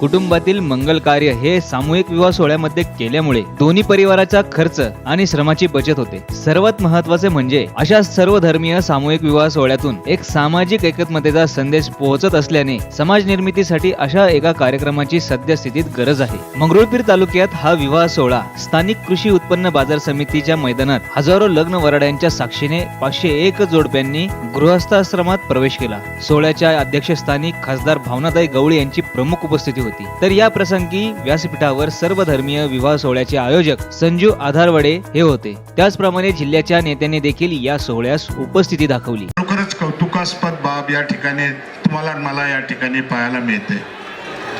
कुटुंबातील मंगल कार्य हे सामूहिक विवाह सोहळ्यामध्ये केल्यामुळे दोन्ही परिवाराचा खर्च आणि श्रमाची बचत होते. सर्वात महत्त्वाचे म्हणजे अशा सर्व धर्मीय सामूहिक विवाह सोहळ्यातून एक सामाजिक एकत्मतेचा संदेश पोहोचत असल्याने समाज निर्मितीसाठी अशा एका कार्यक्रमाची सद्यस्थितीत गरज आहे. मंगरुळपीर तालुक्यात हा विवाह सोहळा स्थानिक कृषी उत्पन्न बाजार समितीच्या मैदानात हजारो लग्न वराड्यांच्या साक्षीने पाचशे एक जोडप्यांनी गृहस्थाश्रमात प्रवेश केला. सोहळ्याच्या अध्यक्षस्थानी खासदार भावनाताई गवळी यांची प्रमुख उपस्थिती होती. होती. तर या प्रसंगी व्यासपीठावर सर्व धर्मीय विवाह सोहळ्याचे आयोजक संजू आधारवडे हे होते. त्याचप्रमाणे जिल्ह्याच्या नेत्यांनी देखील या सोहळ्यास उपस्थिती दाखवली. खरोखरच कौतुकास्पद बाब या ठिकाणी तुम्हाला मला या ठिकाणी पाहायला मिळते.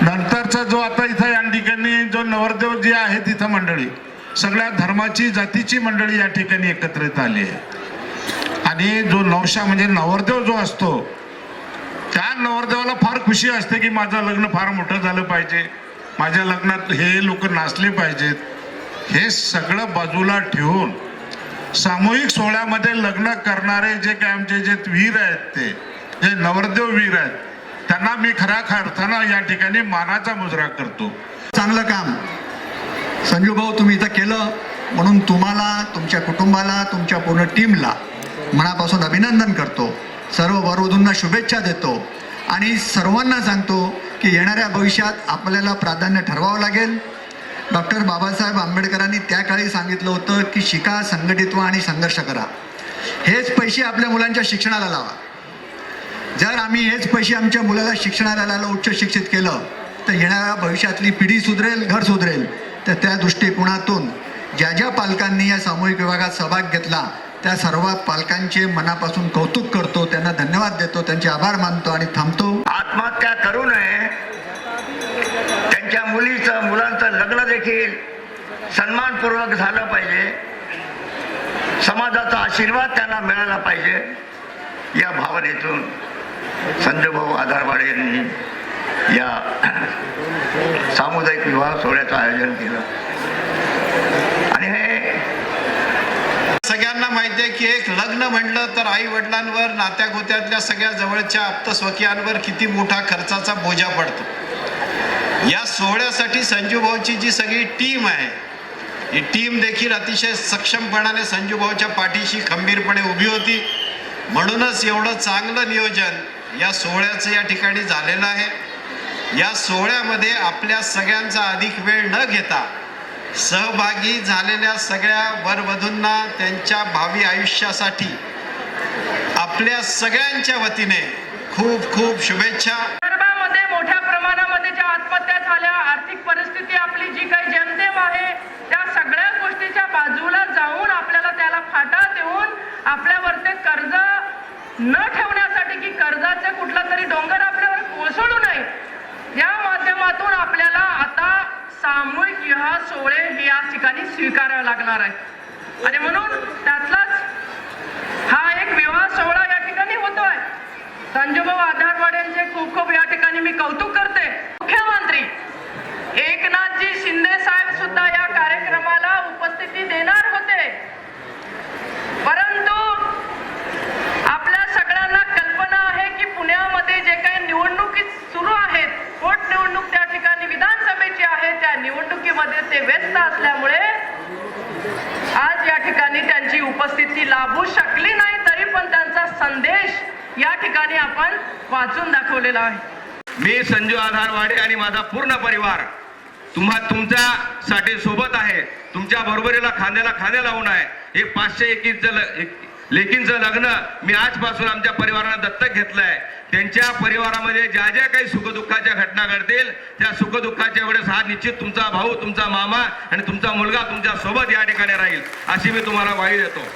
नंतरचा जो आता इथं या ठिकाणी जो नवरदेव जे आहे तिथं मंडळी सगळ्या धर्माची जातीची मंडळी या ठिकाणी एकत्रित आली आहे. आणि जो नवशा म्हणजे नवरदेव जो असतो त्या नवरदेवाला फार खुशी असते की माझं लग्न फार मोठं झालं पाहिजे. माझ्या लग्नात हे लोक नाचले पाहिजेत. हे सगळं बाजूला ठेवून सामूहिक सोहळ्यामध्ये लग्न करणारे जे काय आमचे जे वीर आहेत ते जे नवरदेव वीर आहेत त्यांना मी खऱ्या अर्थानं या ठिकाणी मानाचा मुजरा करतो. चांगलं काम. संजू भाऊ तुम्ही इथं केलं म्हणून तुम्हाला तुमच्या कुटुंबाला तुमच्या पूर्ण टीमला मनापासून अभिनंदन करतो. सर्व वरवधूंना शुभेच्छा देतो. आणि सर्वांना सांगतो की येणाऱ्या भविष्यात आपल्याला प्राधान्य ठरवावं लागेल. डॉक्टर बाबासाहेब आंबेडकरांनी त्या काळी सांगितलं होतं की शिका संघटित व्हा आणि संघर्ष करा. हेच पैसे आपल्या मुलांच्या शिक्षणाला लावा. जर आम्ही हेच पैसे आमच्या मुलाला शिक्षणाला लावलं उच्च शिक्षित केलं तर येणाऱ्या भविष्यातली पिढी सुधरेल घर सुधरेल. तर त्या दृष्टिकोनातून ज्या ज्या पालकांनी या सामूहिक विभागात सहभाग घेतला त्या सर्व पालकांचे मनापासून कौतुक करतो त्यांना धन्यवाद देतो त्यांचे आभार मानतो आणि थांबतो. आत्महत्या करू नये. त्यांच्या मुलीचं मुलांचं लग्न देखील सन्मानपूर्वक झालं पाहिजे. समाजाचा आशीर्वाद त्यांना मिळाला पाहिजे. या भावनेतून संजयभाऊ आधारवाडे यांनी या सामुदायिक विवाह सोहळ्याचं आयोजन केलं आणि हे सगळ्यांना माहिती आहे की एक लग्न म्हणलं तर आई वडिलांवर नात्या गोत्यातल्या सगळ्या जवळच्या आप्तस्वकीयांवर किती मोठा खर्चाचा बोजा पडतो. या सोहळ्यासाठी संजूभाऊची जी सगळी टीम आहे ही टीम देखील अतिशय सक्षमपणाने संजूभाऊच्या पाठीशी खंबीरपणे उभी होती. म्हणूनच एवढं चांगलं नियोजन या सोहळ्याचं या ठिकाणी झालेलं आहे. या सोहळ्यामध्ये आपल्या सगळ्यांचा अधिक वेळ न घेता सहभागी झालेल्या सगळ्या वरवधूंना त्यांच्या भावी आयुष्यासाठी आपल्या सगळ्यांच्या वतीने खूप खूप शुभेच्छा. विदर्भामध्ये मोठ्या प्रमाणामध्ये ज्या आत्महत्या झाल्या आर्थिक परिस्थिती आपली जी काही जनतेम आहे त्या सगळ्या गोष्टीच्या बाजूला जाऊन आपल्याला त्याला फाटा देऊन आपल्यावरती कर्ज न ठेवणे की कर्जाचे कुठला तरी डोंगर आपल्यावर कोसळू नये या माध्यमातून आपल्याला आता हा सोहळे हे या ठिकाणी स्वीकारावा लागणार आहे. आणि म्हणून त्यातलाच हा एक विवाह सोहळा या ठिकाणी होतोय. संजूभाऊ आधारवाड्यांचे खूप खूप या ठिकाणी मी कौतुक करते. मुख्यमंत्री एकनाथजी शिंदे साहेब सुद्धा या कार्यक्रमाला उपस्थिती देणार होते परंतु आपल्या सगळ्यांना कल्पना आहे की पुण्यामध्ये जे काही निवडणुकी सुरू आहेत पोट निवडणूक त्या ठिकाणी विधानसभेची आहे त्या निवडणुकीमध्ये ते व्यस्त असल्यामुळे आज या ठिकाणी त्यांची उपस्थिती लाभू शकली नाही तरी पण त्यांचा संदेश या ठिकाणी आपण वाचून दाखवलेला आहे. मी संजू आधारवाडे आणि माझा पूर्ण परिवार तुम्हा तुमच्यासाठी सोबत आहे. तुमच्या बरोबरीला खांद्याला खांदे लावून आहे. हे पाचशे एकीचं लेकींचं लग्न मी आजपासून आमच्या परिवारानं दत्तक घेतलंय. त्यांच्या परिवारामध्ये ज्या ज्या काही सुखदुःखाच्या घटना घडतील त्या सुखदुःखाच्या वेळेस हा निश्चित तुमचा भाऊ तुमचा मामा आणि तुमचा मुलगा तुमच्यासोबत या ठिकाणी राहील अशी मी तुम्हाला ग्वाही देतो.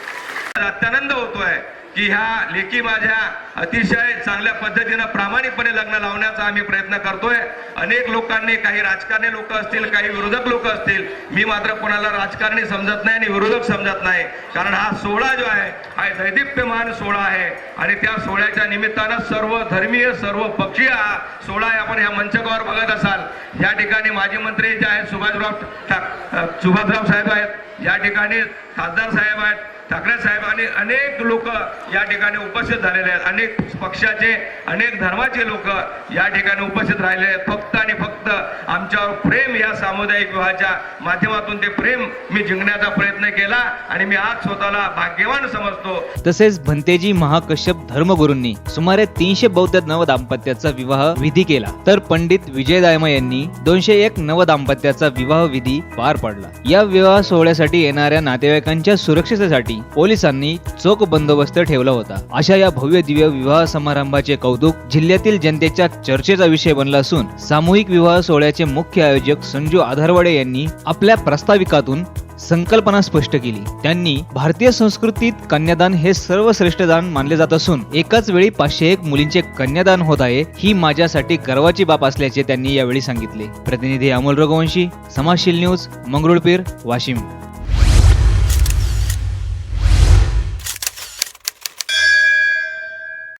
अत्यानंद होतोय. की ह्या लेखी माझ्या अतिशय चांगल्या पद्धतीनं प्रामाणिकपणे लग्न लावण्याचा आम्ही प्रयत्न करतोय. अनेक लोकांनी काही राजकारणी लोक असतील काही विरोधक लोक असतील मी मात्र कोणाला राजकारणी समजत नाही आणि विरोधक समजत नाही. कारण हा सोहळा जो आहे हा दैदिप्यमान सोहळा आहे. आणि त्या सोहळ्याच्या निमित्तानं सर्व धर्मीय सर्व पक्षीय हा सोहळा आपण ह्या मंचकावर बघत असाल या ठिकाणी माजी मंत्री जे आहेत सुभाषराव ठाक सुभाषराव साहेब आहेत. या ठिकाणी खासदार साहेब आहेत ठाकरे साहेब आणि अनेक लोक या ठिकाणी उपस्थित झालेले आहेत. अनेक पक्षाचे अनेक धर्माचे लोक या ठिकाणी उपस्थित राहिले. फक्त आणि फक्त आमच्यावर प्रेम या सामुदायिक विवाहाच्या माध्यमातून ते प्रेम मी जिंकण्याचा प्रयत्न केला आणि मी आज स्वतःला भाग्यवान समजतो. तसेच भंतेजी महाकश्यप धर्मगुरूंनी सुमारे तीनशे बौद्ध नव दाम्पत्याचा विवाह विधी केला. तर पंडित विजय दायमा यांनी दोनशे एक नव दाम्पत्याचा विवाह विधी पार पाडला. या विवाह सोहळ्यासाठी येणाऱ्या नातेवाईकांच्या सुरक्षेसाठी पोलिसांनी चोख बंदोबस्त ठेवला होता. अशा या भव्य दिव्य विवाह समारंभाचे कौतुक जिल्ह्यातील जनतेच्या चर्चेचा विषय बनला असून सामूहिक विवाह सोहळ्याचे मुख्य मुख्य आयोजक संजू आधारवाडे यांनी आपल्या प्रस्ताविकातून संकल्पना स्पष्ट केली. त्यांनी भारतीय संस्कृतीत कन्यादान हे सर्वश्रेष्ठ दान मानले जात असून एकाच वेळी पाचशे एक मुलींचे कन्यादान होत आहे ही माझ्यासाठी गर्वाची बाब असल्याचे त्यांनी यावेळी सांगितले. प्रतिनिधी अमोल रघुवंशी समाजशील न्यूज मंगरुळपीर वाशिम.